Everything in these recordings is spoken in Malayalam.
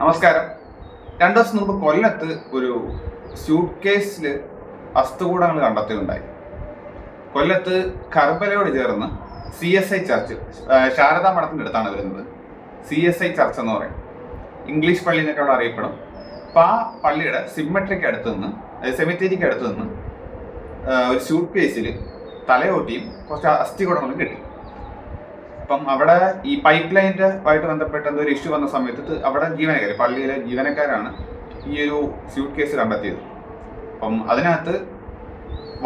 നമസ്കാരം. രണ്ടു ദിവസം മുമ്പ് കൊല്ലത്ത് ഒരു സ്യൂട്ട് കേസിൽ വസ്തുകൂടങ്ങൾ കണ്ടെത്തുകയുണ്ടായി കൊല്ലത്ത് കർബലയോട് ചേർന്ന് C S I church Sharada മഠത്തിന്റെ അടുത്താണ് വരുന്നത്. സി എസ് ഐ ചർച്ച് എന്ന് പറയും. ഇംഗ്ലീഷ് പള്ളി എന്നൊക്കെ അവിടെ അറിയപ്പെടും. അപ്പം ആ പള്ളിയുടെ സിമ്മട്രിക്ക് അടുത്ത് നിന്ന് സെമിത്തേരിക്ക് അടുത്ത് നിന്ന് ഒരു സ്യൂട്ട് കേസിൽ തലയോട്ടിയും കുറച്ച് അസ്ഥികൂടങ്ങളും കിട്ടി. അപ്പം അവിടെ ഈ പൈപ്പ് ലൈനിന്റെ ആയിട്ട് ബന്ധപ്പെട്ട എന്തോ ഒരു ഇഷ്യൂ വന്ന സമയത്ത് അവിടെ ജീവനക്കാർ പള്ളിയിലെ ജീവനക്കാരാണ് ഈ ഒരു സ്യൂട്ട് കേസ് കണ്ടെത്തിയത്. അപ്പം അതിനകത്ത്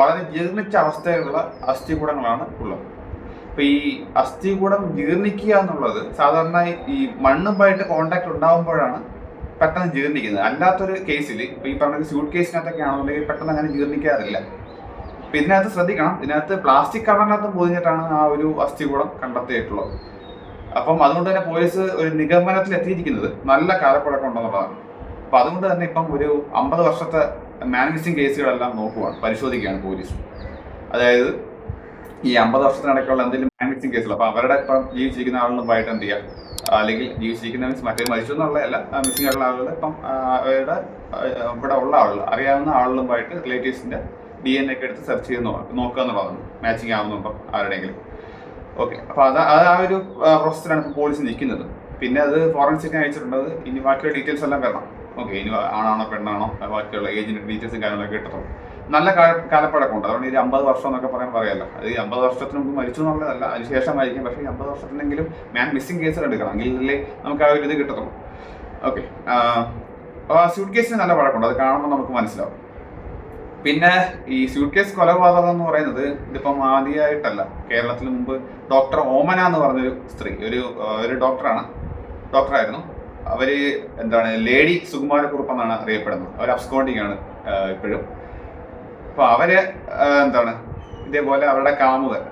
വളരെ ജീർണിച്ച അവസ്ഥയിലുള്ള അസ്ഥികൂടങ്ങളാണ് ഉള്ളത്. അപ്പൊ ഈ അസ്ഥികൂടം ജീർണിക്കുക എന്നുള്ളത് സാധാരണ ഈ മണ്ണുമായിട്ട് കോണ്ടാക്ട് ഉണ്ടാകുമ്പോഴാണ് പെട്ടെന്ന് ജീർണിക്കുന്നത്. അല്ലാത്തൊരു കേസിൽ ഇപ്പൊ ഈ പറഞ്ഞ സ്യൂട്ട് കേസിനകത്തൊക്കെ ആണെന്നുണ്ടെങ്കിൽ പെട്ടെന്ന് അങ്ങനെ ജീർണിക്കാറില്ല. അപ്പൊ ഇതിനകത്ത് ശ്രദ്ധിക്കണം. ഇതിനകത്ത് പ്ലാസ്റ്റിക് കവറിനകത്ത് പൊതിഞ്ഞിട്ടാണ് ആ ഒരു അസ്ഥികൂടം കണ്ടെത്തിയിട്ടുള്ളത്. അപ്പം അതുകൊണ്ട് തന്നെ പോലീസ് ഒരു നിഗമനത്തിൽ എത്തിയിരിക്കുന്നത് നല്ല കാലപ്പഴക്കം ഉണ്ടെന്നുള്ളതാണ്. അപ്പൊ അതുകൊണ്ട് തന്നെ ഇപ്പം ഒരു അമ്പത് വർഷത്തെ മാൻ കേസുകളെല്ലാം നോക്കുവാണ് പരിശോധിക്കുകയാണ് പോലീസ്. അതായത് ഈ അമ്പത് വർഷത്തിനിടയ്ക്കുള്ള എന്തെങ്കിലും മാൻ കേസുകൾ അപ്പൊ അവരുടെ ഇപ്പം ജീവിച്ചിരിക്കുന്ന ആളുകളുമായിട്ട് എന്ത് ചെയ്യാം? അല്ലെങ്കിൽ ജീവിച്ചിരിക്കുന്ന മീൻസ് മറ്റേ മരിച്ചു എന്നുള്ളതല്ല മിസ്സിംഗ് ആയിട്ടുള്ള ആളുകൾ ഇപ്പം അവരുടെ ഇവിടെ ഉള്ള ആളുകൾ അറിയാവുന്ന ആളുകളുമായിട്ട് റിലേറ്റീവ്സിന്റെ ഡി എൻ ഒക്കെ എടുത്ത് സെർച്ച് ചെയ്ത് നോക്കുക എന്നുള്ളതാണ് മാച്ചിങ് ആവുന്നുണ്ടോ ആരുടെയെങ്കിലും. ഓക്കെ അപ്പൊ അത് അത് ആ ഒരു പ്രോസസ്സിലാണ് ഇപ്പോൾ പോലീസ് നിൽക്കുന്നത്. പിന്നെ അത് ഫോറൻസിക്കിന് അയച്ചിട്ടുണ്ടത് ഇനി ബാക്കിയുള്ള ഡീറ്റെയിൽസ് എല്ലാം വരണം. ഓക്കെ ഇനി ആണാണോ പെണ്ണാണോ ബാക്കിയുള്ള ഏജിന്റെ ഡീറ്റെയിൽസും കാര്യങ്ങളൊക്കെ കിട്ടത്തുള്ളൂ. നല്ല കാല- കാലപ്പഴക്കമുണ്ട്. അതുകൊണ്ട് ഈ അമ്പത് വർഷം എന്നൊക്കെ പറയാൻ പറയാമല്ലോ അത് ഈ അമ്പത് വർഷത്തിന് മുമ്പ് മരിച്ചു എന്നുള്ളതല്ല അതിനുശേഷമായിരിക്കും പക്ഷേ ഈ അമ്പത് വർഷത്തിനെങ്കിലും മാൻ മിസ്സിംഗ് കേസുകൾ എടുക്കണം. എങ്കിലല്ലേ നമുക്ക് ആ ഒരു ഇത് കിട്ടത്തുള്ളൂ. ഓക്കെ സ്യൂട്ട് കേസിന് നല്ല പഴക്കമുണ്ട്. അത് കാണുമ്പോൾ നമുക്ക് മനസ്സിലാവും. പിന്നെ ഈ സ്യൂട്ട്കേസ് കൊലപാതകം എന്ന് പറയുന്നത് ഇതിപ്പം ആദ്യമായിട്ടല്ല കേരളത്തിൽ മുമ്പ് ഡോക്ടർ ഓമന എന്ന് പറഞ്ഞൊരു സ്ത്രീ ഒരു ഒരു ഡോക്ടറാണ് ഡോക്ടറായിരുന്നു അവർ എന്താണ് ലേഡി സുകുമാരക്കുറുപ്പ് എന്നാണ് അറിയപ്പെടുന്നത്. അവർ അബ്സ്കോണ്ടിങ് ആണ് ഇപ്പോഴും. അപ്പൊ അവർ എന്താണ് ഇതേപോലെ അവരുടെ കാമുകൻ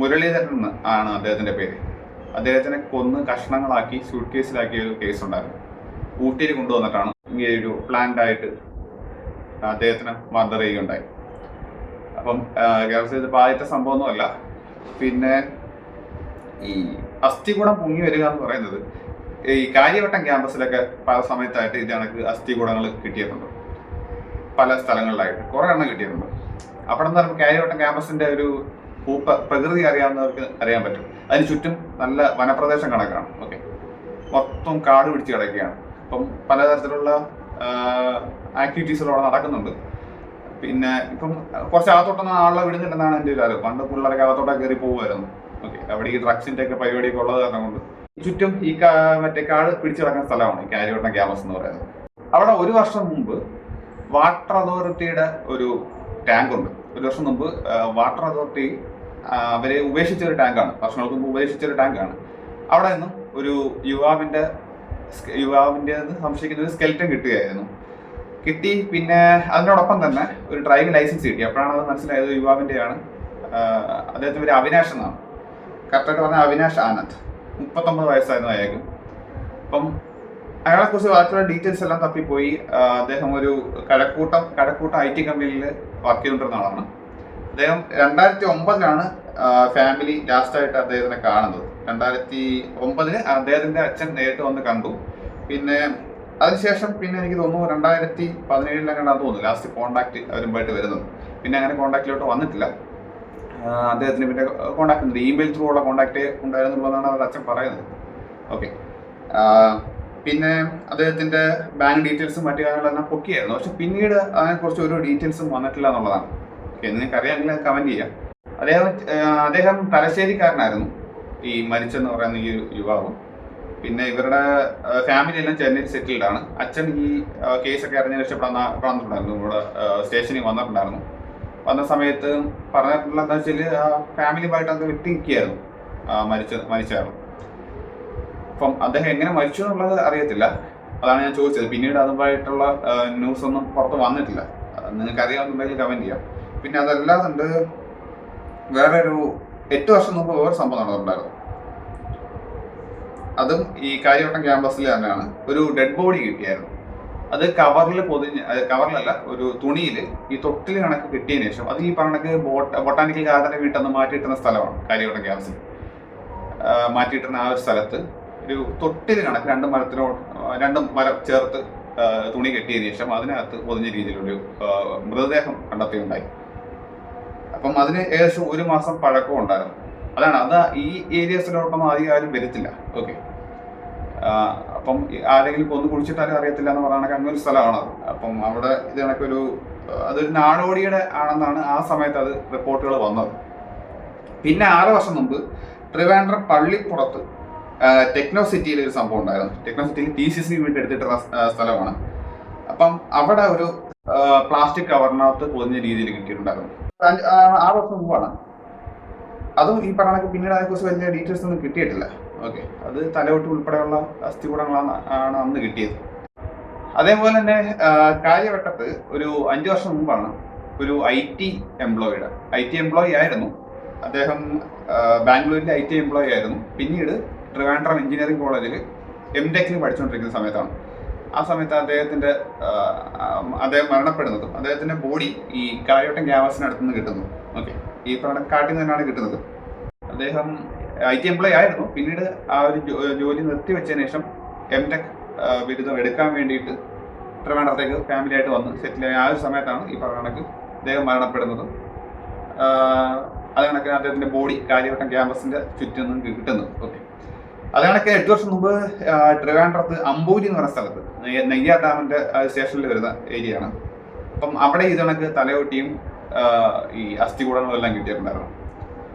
മുരളീധരൻ ആണ് അദ്ദേഹത്തിന്റെ പേര്. അദ്ദേഹത്തിനെ കൊന്ന് കഷ്ണങ്ങളാക്കി സ്യൂട്ട് കേസിലാക്കിയ ഒരു കേസ് ഉണ്ടായിരുന്നു. ഊട്ടിയിൽ കൊണ്ടുവന്നിട്ടാണ് ഇങ്ങനെ ഒരു പ്ലാൻഡ് ആയിട്ട് അദ്ദേഹത്തിന് മർഡർ അപ്പം കേരളത്തിൽ ഇത് ആദ്യത്തെ സംഭവമൊന്നുമല്ല. പിന്നെ ഈ അസ്ഥി കൂടം പൊങ്ങി വരിക എന്ന് പറയുന്നത് ഈ കാര്യവട്ടം ക്യാമ്പസിലൊക്കെ പല സമയത്തായിട്ട് ഇത് കണക്ക് അസ്ഥികൂടങ്ങൾ കിട്ടിയിട്ടുണ്ട്. പല സ്ഥലങ്ങളിലായിട്ട് കുറെ എണ്ണം കിട്ടിയിട്ടുണ്ട്. അവിടെ നിന്ന് പറയുമ്പോൾ കാര്യവട്ടം ക്യാമ്പസിന്റെ ഒരു ഭൂപ്പ പ്രകൃതി അറിയാവുന്നവർക്ക് അറിയാൻ പറ്റും. അതിന് ചുറ്റും നല്ല വനപ്രദേശം കണക്കാണ്. ഓക്കെ. മൊത്തം കാട് പിടിച്ച് കിടക്കുകയാണ്. അപ്പം പലതരത്തിലുള്ള ആക്ടിവിറ്റീസുകൾ അവിടെ നടക്കുന്നുണ്ട്. പിന്നെ ഇപ്പം കുറച്ച് അകത്തോട്ടൊന്നും ആളെ വിടുന്നുണ്ടെന്നാണ് എന്റെ ഒരു അറിവ് പണ്ട് പിള്ളേരൊക്കെ അകത്തോട്ടൊക്കെ കയറി പോകുമായിരുന്നു. ഓക്കെ അവിടെ ഈ ഡ്രഗ്സിന്റെ ഒക്കെ പരിപാടിയൊക്കെ ഉള്ളത് കാരണം കൊണ്ട്. ചുറ്റും ഈ മറ്റേ കാട് പിടിച്ചു കിടക്കുന്ന സ്ഥലമാണ് ഈ കാര്യവട്ടം ക്യാമ്പസ് എന്ന് പറയുന്നത്. അവിടെ ഒരു വർഷം മുമ്പ് വാട്ടർ അതോറിറ്റിയുടെ ഒരു ടാങ്ക് ഉണ്ട്. ഒരു വർഷം മുമ്പ് വാട്ടർ അതോറിറ്റി അവരെ ഉപേക്ഷിച്ച ഒരു ടാങ്കാണ് വർഷങ്ങൾക്ക് മുമ്പ് ഉപേക്ഷിച്ച ഒരു ടാങ്കാണ് അവിടെ നിന്നും ഒരു യുവാവിന്റെ യുവാവിന്റെ സംശയിക്കുന്ന ഒരു സ്കെൽറ്റൻ കിട്ടുകയായിരുന്നു. കിട്ടി പിന്നെ അതിനോടൊപ്പം തന്നെ ഒരു ഡ്രൈവിംഗ് ലൈസൻസ് കിട്ടി. അപ്പോഴാണ് അത് മനസ്സിലായത് യുവാവിന്റെയാണ് ആഹ് ഒരു അവിനാഷ് എന്നാണ്. കറക്റ്റായിട്ട് പറഞ്ഞ അവിനാഷ് ആനന്ദ്. മുപ്പത്തൊമ്പത് വയസ്സായിരുന്നു അയാൾക്ക്. അപ്പം അയാളെ കുറിച്ച് ബാക്കിയുള്ള ഡീറ്റെയിൽസ് എല്ലാം തപ്പിപ്പോയി. അദ്ദേഹം ഒരു കടക്കൂട്ടം കടക്കൂട്ടം ഐ ടി കമ്പനിയിൽ വർക്ക് ചെയ്തുകൊണ്ടിരുന്ന ആളാണ്. അദ്ദേഹം രണ്ടായിരത്തി ഒമ്പതിലാണ് ഫാമിലി ലാസ്റ്റായിട്ട് അദ്ദേഹത്തിനെ കാണുന്നത്. രണ്ടായിരത്തി ഒമ്പതിന് അദ്ദേഹത്തിന്റെ അച്ഛൻ നേരിട്ട് വന്ന് കണ്ടു. പിന്നെ അതിനുശേഷം പിന്നെ എനിക്ക് തോന്നുന്നു രണ്ടായിരത്തി പതിനേഴിലാണ് തോന്നുന്നു. ലാസ്റ്റ് കോണ്ടാക്ട് അവരുമായിട്ട് വരുന്നത്. പിന്നെ അങ്ങനെ കോണ്ടാക്റ്റിലോട്ട് വന്നിട്ടില്ല. അദ്ദേഹത്തിന് പിന്നെ കോണ്ടാക്ട് ഉണ്ട്. ഇമെയിൽ ത്രൂ ഉള്ള കോണ്ടാക്ട് ഉണ്ടായിരുന്നുള്ളതാണ് അവരുടെ അച്ഛൻ പറയുന്നത്. ഓക്കെ പിന്നെ അദ്ദേഹത്തിന്റെ ബാങ്ക് ഡീറ്റെയിൽസും മറ്റു കാര്യങ്ങളെല്ലാം പൊക്കിയായിരുന്നു. പക്ഷെ പിന്നീട് അതിനെക്കുറിച്ച് ഒരു ഡീറ്റെയിൽസും വന്നിട്ടില്ല എന്നുള്ളതാണ്. ഓക്കെ നിങ്ങൾക്ക് അറിയാമെങ്കിൽ കമന്റ് ചെയ്യാം. അദ്ദേഹം അദ്ദേഹം തലശ്ശേരിക്കാരനായിരുന്നു. ഈ മരിച്ചെന്ന് പറയുന്ന ഈ യുവാവും. പിന്നെ ഇവരുടെ ഫാമിലി എല്ലാം ചെന്നൈയിൽ സെറ്റിൽഡ് ആണ്. അച്ഛൻ ഈ കേസൊക്കെ അറിഞ്ഞ ഇവിടെ വന്ന- ഇവിടെ സ്റ്റേഷനിൽ വന്നിട്ടുണ്ടായിരുന്നു. വന്ന സമയത്ത് പറഞ്ഞിട്ടുള്ള എന്താ വെച്ചാൽ ഫാമിലിയുമായിട്ട് അത് വിട്ട് നിൽക്കുകയായിരുന്നു മരിച്ച മരിച്ചയാൾ. അപ്പം അദ്ദേഹം എങ്ങനെ മരിച്ചു എന്നുള്ളത് അറിയത്തില്ല. അതാണ് ഞാൻ ചോദിച്ചത്. പിന്നീട് അതുമായിട്ടുള്ള ന്യൂസ് ഒന്നും പുറത്ത് വന്നിട്ടില്ല. നിങ്ങൾക്ക് അറിയാവുന്നുണ്ടെങ്കിൽ കമന്റ് ചെയ്യാം. പിന്നെ അതല്ലാതുണ്ട് വേറെ ഒരു എട്ട് വർഷം മുമ്പ് വേറെ സംഭവം നടന്നിട്ടുണ്ടായിരുന്നു. അതും ഈ കാര്യവട്ടം ക്യാമ്പസിൽ തന്നെയാണ്. ഒരു ഡെഡ് ബോഡി കിട്ടിയായിരുന്നു. അത് കവറിൽ പൊതിഞ്ഞ് കവറിലല്ല ഒരു തുണിയിൽ ഈ തൊട്ടിൽ കണക്ക് കിട്ടിയതിന് ശേഷം അത് ഈ പറഞ്ഞക്ക് ബോട്ട് ബൊട്ടാനിക്കൽ ഗാർഡനെ വീട്ടിൽ മാറ്റിയിട്ടുന്ന സ്ഥലമാണ് കാര്യവട്ടം ക്യാമ്പസിൽ മാറ്റിയിട്ടുന്ന ആ ഒരു സ്ഥലത്ത് ഒരു തൊട്ടിൽ കണക്ക് രണ്ട് മരത്തിനോട് രണ്ട് മരം ചേർത്ത് തുണി കെട്ടിയതിനു ശേഷം അതിനകത്ത് പൊതിഞ്ഞ രീതിയിലൊരു മൃതദേഹം കണ്ടെത്തുകയുണ്ടായി അപ്പം അതിന് ഏകദേശം ഒരു മാസം പഴക്കം ഉണ്ടായിരുന്നു. അതാണ് അത് ഈ ഏരിയസിലോട്ടൊന്നും അധികം ആരും വരത്തില്ല. ഓക്കെ അപ്പം ആരെങ്കിലും കൊന്നു കുടിച്ചിട്ടാലും അറിയത്തില്ല എന്ന് പറയുന്ന കണ്ണൂർ ഒരു സ്ഥലമാണ് അത്. അപ്പം അവിടെ ഇത് കണക്കൊരു അതൊരു നാടോടിയുടെ ആണെന്നാണ് ആ സമയത്ത് അത് റിപ്പോർട്ടുകൾ വന്നത്. പിന്നെ ആറ് വർഷം മുമ്പ് ട്രിവാൻഡ്രം പള്ളിപ്പുറത്ത് ടെക്നോ സിറ്റിയിൽ ഒരു സംഭവം ഉണ്ടായിരുന്നു. ടെക്നോ സിറ്റിയിൽ ടി സി സി വേണ്ടി എടുത്തിട്ടുള്ള സ്ഥലമാണ്. അപ്പം അവിടെ ഒരു പ്ലാസ്റ്റിക് കവറിനകത്ത് പൊതിഞ്ഞ രീതിയിൽ കിട്ടിയിട്ടുണ്ടായിരുന്നു. ആറ് വർഷം മുമ്പാണ് അതും ഈ പറഞ്ഞ പിന്നീട് അതിനെക്കുറിച്ച് വലിയ ഡീറ്റെയിൽസ് ഒന്നും കിട്ടിയിട്ടില്ല. ഓക്കെ അത് തലവെട്ട് ഉൾപ്പെടെയുള്ള അസ്ഥികൂടങ്ങളാണ് ആണ് അന്ന് കിട്ടിയത്. അതേപോലെ തന്നെ കാര്യവട്ടത്ത് ഒരു അഞ്ചു വർഷം മുമ്പാണ് ഒരു ഐ ടി എംപ്ലോയിയുടെ ഐ ടി എംപ്ലോയി ആയിരുന്നു. അദ്ദേഹം ബാംഗ്ലൂരിലെ ഐ ടി എംപ്ലോയി ആയിരുന്നു. പിന്നീട് ട്രിവാൻഡ്രം എഞ്ചിനീയറിംഗ് കോളേജിൽ എം ടെക്കിന് പഠിച്ചുകൊണ്ടിരിക്കുന്ന സമയത്താണ്. ആ സമയത്ത് അദ്ദേഹത്തിന്റെ അദ്ദേഹം മരണപ്പെടുന്നതും അദ്ദേഹത്തിന്റെ ബോഡി ഈ കായോട്ടം ക്യാമ്പസിനടുത്ത് നിന്ന് കിട്ടുന്നു. ഓക്കെ ഈ പറഞ്ഞ കാട്ടിൽ നിന്ന് തന്നെയാണ് കിട്ടുന്നത്. അദ്ദേഹം ഐ ടി എംപ്ലോയി ആയിരുന്നു. പിന്നീട് ആ ഒരു ജോലി നിർത്തിവെച്ചതിന് ശേഷം എം ടെക് ബിരുദം എടുക്കാൻ വേണ്ടിയിട്ട് ട്രിവാൻഡ്രത്തേക്ക് ഫാമിലി ആയിട്ട് വന്ന്. സെറ്റിൽ ആയ ആ ഒരു സമയത്താണ് ഈ പറഞ്ഞ കണക്ക് അദ്ദേഹം മരണപ്പെടുന്നതും. അത് കണക്കിന് അദ്ദേഹത്തിന്റെ ബോഡി കാര്യവട്ടം ക്യാമ്പസിന്റെ ചുറ്റും കിട്ടുന്നു ഓക്കെ അത് എട്ട് വർഷം മുമ്പ് ട്രിവാൻഡ്രത്ത് അമ്പൂരി എന്ന് പറയുന്ന സ്ഥലത്ത് നെയ്യ- നെയ്യാർ ഡാമിന്റെ സ്റ്റേഷനിൽ വരുന്ന ഏരിയ ആണ് അപ്പം അവിടെ ഇത് കണക്ക് തലയോട്ടിയും ഈ അസ്ഥികൂടങ്ങളും എല്ലാം കിട്ടിയിട്ടുണ്ടായിരുന്നു.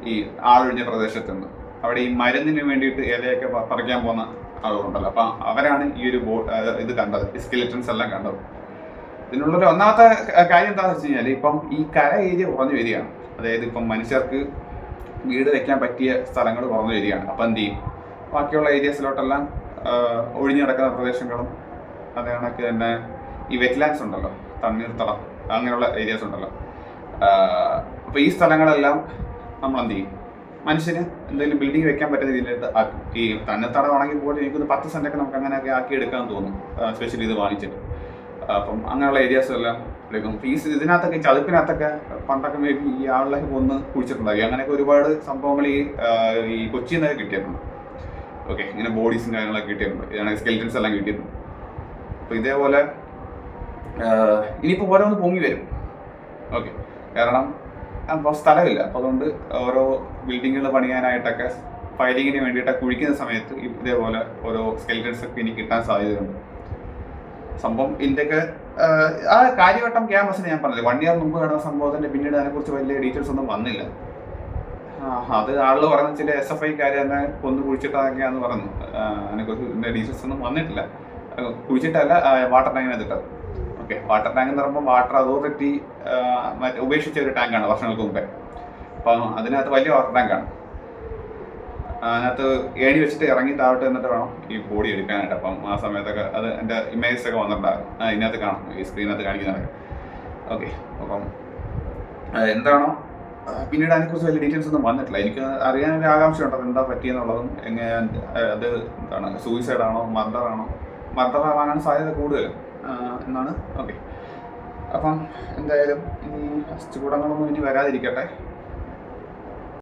ഈ ആളൊഴിഞ്ഞ പ്രദേശത്ത് നിന്ന്. അവിടെ ഈ മരുന്നിന് വേണ്ടിയിട്ട് ഇലയൊക്കെ പറിക്കാൻ പോകുന്ന ആളുകളുണ്ടല്ലോ. അപ്പൊ അവരാണ് ഈ ഒരു ബോ ഇത് കണ്ടത്. സ്കെലിറ്റൻസ് എല്ലാം കണ്ടത്. ഇതിനുള്ളൊരു ഒന്നാമത്തെ കാര്യം എന്താണെന്ന് വെച്ച് കഴിഞ്ഞാൽ ഇപ്പം ഈ കര ഏരിയ കുറഞ്ഞു വരികയാണ്. അതായത് ഇപ്പം മനുഷ്യർക്ക് വീട് വെക്കാൻ പറ്റിയ സ്ഥലങ്ങൾ കുറഞ്ഞു വരികയാണ്. അപ്പം എന്ത് ചെയ്യും? ബാക്കിയുള്ള ഏരിയസിലോട്ടെല്ലാം ഒഴിഞ്ഞു കിടക്കുന്ന പ്രദേശങ്ങളും അതേ കണക്ക് തന്നെ ഈ വെറ്റ്ലാൻഡ്സ് ഉണ്ടല്ലോ തണ്ണീർത്തടം അങ്ങനെയുള്ള ഏരിയാസ് ഉണ്ടല്ലോ. അപ്പോൾ ഈ സ്ഥലങ്ങളെല്ലാം നമ്മൾ എന്ത് ചെയ്യും? മനുഷ്യന് എന്തെങ്കിലും ബിൽഡിംഗ് വെക്കാൻ പറ്റുന്ന ആക്കി. ഈ തണ്ണീർത്തടമാണെങ്കിൽ പോലും എനിക്കൊന്ന് പത്ത് സെന്റൊക്കെ നമുക്ക് അങ്ങനെയൊക്കെ ആക്കി എടുക്കാൻ തോന്നും സ്പെഷ്യലി ഇത് വാങ്ങിച്ചിട്ട്. അപ്പം അങ്ങനെയുള്ള ഏരിയാസ് എല്ലാം എടുക്കും. ഈ സ് ഇതിനകത്തൊക്കെ ചതുപ്പിനകത്തൊക്കെ പണ്ടൊക്കെ ഈ ആളിലേക്ക് ഒന്ന് കുഴിച്ചിട്ടുണ്ടാകും അങ്ങനെയൊക്കെ ഒരുപാട് സംഭവങ്ങൾ ഈ ഈ കൊച്ചിയിൽ നിന്നൊക്കെ കിട്ടിയിട്ടുണ്ട്. ഓക്കെ ഇങ്ങനെ ബോഡീസും കാര്യങ്ങളൊക്കെ കിട്ടിയിട്ടുണ്ട്. ഇതാണ് സ്കെൽറ്റൻസ് എല്ലാം കിട്ടിയിട്ടുണ്ട് അപ്പോൾ ഇതേപോലെ ഇനിയിപ്പോൾ ഓരോന്ന് പൊങ്ങി വരും. ഓക്കെ കാരണം അപ്പോൾ സ്ഥലമില്ല. അപ്പോൾ അതുകൊണ്ട് ഓരോ ബിൽഡിങ്ങുകൾ പണിയാനായിട്ടൊക്കെ ഫയലിങ്ങിന് വേണ്ടിയിട്ടൊക്കെ കുഴിക്കുന്ന സമയത്ത് ഇതേപോലെ ഓരോ സ്കെൽറ്റൻസ് ഒക്കെ ഇനി കിട്ടാൻ സാധ്യതയുണ്ട്. സംഭവം ഇതിന്റെയൊക്കെ ആ കാര്യവട്ടം ക്യാമ്പസിന് ഞാൻ പറഞ്ഞില്ല വൺ ഇയർ മുമ്പ് നടന്ന സംഭവത്തിന്റെ പിന്നീട് അതിനെക്കുറിച്ച് വലിയ ഡീറ്റെയിൽസ് ഒന്നും വന്നില്ല. അത് ആൾ പറഞ്ഞ ചില എസ് എഫ് ഐക്കാർ തന്നെ കൊന്നു കുഴിച്ചിട്ടതൊക്കെയാന്ന് പറഞ്ഞു. അതിനെക്കുറിച്ച് ഡീറ്റെയിൽസ് ഒന്നും വന്നിട്ടില്ല. കുഴിച്ചിട്ടല്ല വാട്ടർ ടാങ്കിനെ ഇട്ടത് ഓക്കെ വാട്ടർ ടാങ്ക് എന്ന് പറയുമ്പോൾ വാട്ടർ അതോറിറ്റി മറ്റേ ഉപേക്ഷിച്ച ഒരു ടാങ്കാണ് വർഷങ്ങൾക്ക് മുമ്പേ. അപ്പം അതിനകത്ത് വലിയ വാട്ടർ ടാങ്കാണ് അതിനകത്ത് ഏണി വെച്ചിട്ട് ഇറങ്ങി താഴോട്ട് എന്നിട്ട് വേണം ഈ ബോഡി എടുക്കാനായിട്ട്. അപ്പം ആ സമയത്തൊക്കെ അത് എന്റെ ഇമേജസ് ഒക്കെ വന്നിട്ടുണ്ടാകും അതിനകത്ത് കാണാം. ഈ സ്ക്രീനകത്ത് കാണിക്കുന്നതൊക്കെ. ഓക്കെ അപ്പം എന്താണോ പിന്നീട് അതിനെക്കുറിച്ച് വലിയ ഡീറ്റെയിൽസ് ഒന്നും വന്നിട്ടില്ല. എനിക്ക് അറിയാൻ ഒരു ആകാംക്ഷ ഉണ്ട് എന്താ പറ്റിയെന്നുള്ളതും എങ്ങനെ അത് എന്താണ് സൂയിസൈഡ് ആണോ മർഡർ ആണോ? മർഡർ ആവാനാണ് സാധ്യത കൂടുതൽ. എന്നാണ്? ഓക്കെ അപ്പം എന്തായാലും ഇനി അസ്ഥികൂടങ്ങളൊന്നും ഇനി വരാതിരിക്കട്ടെ.